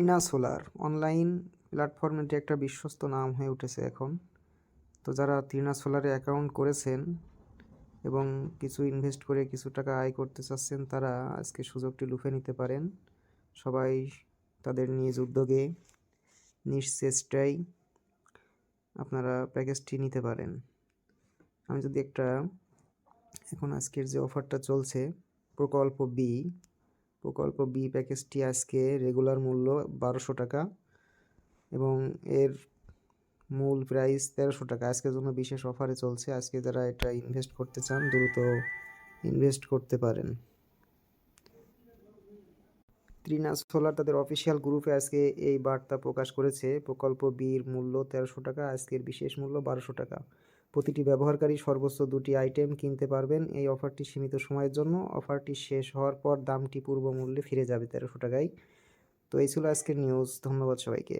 Tina solar online প্ল্যাটফর্মে এটি একটা বিশ্বস্ত নাম হয়ে উঠেছে এখন। তো যারা টিনা সোলারে অ্যাকাউন্ট করেছেন এবং কিছু ইনভেস্ট করে কিছু টাকা আয় করতে চাচ্ছেন, তারা আজকে সুযোগটি লুফে নিতে পারেন। সবাই তাদের নিজ উদ্যোগে নিজ আপনারা প্যাকেজটি নিতে পারেন। আমি যদি একটা, এখন আজকের যে অফারটা চলছে, প্রকল্প বি প্রকল্প বি প্যাকেজটি আজকে রেগুলার মূল্য বারোশো টাকা এবং এর মূল প্রাইস তেরোশো টাকা। আজকের জন্য বিশেষ অফারে চলছে। আজকে যারা এটা ইনভেস্ট করতে চান, দ্রুত ইনভেস্ট করতে পারেন। ত্রিনাস সোলার তাদের অফিসিয়াল গ্রুপে আজকে এই বার্তা প্রকাশ করেছে। প্রকল্প বির মূল্য তেরোশো টাকা, আজকের বিশেষ মূল্য বারোশো টাকা। প্রতিটি ব্যবহারকারী সর্বোচ্চ দুটি আইটেম কিনতে পারবেন। এই অফারটি সীমিত সময়ের জন্য। অফারটি শেষ হওয়ার পর দামটি পূর্ব মূল্যে ফিরে যাবে তেরোশো টাকায়। তো এই ছিল আজকের নিউজ ধন্যবাদ সবাইকে।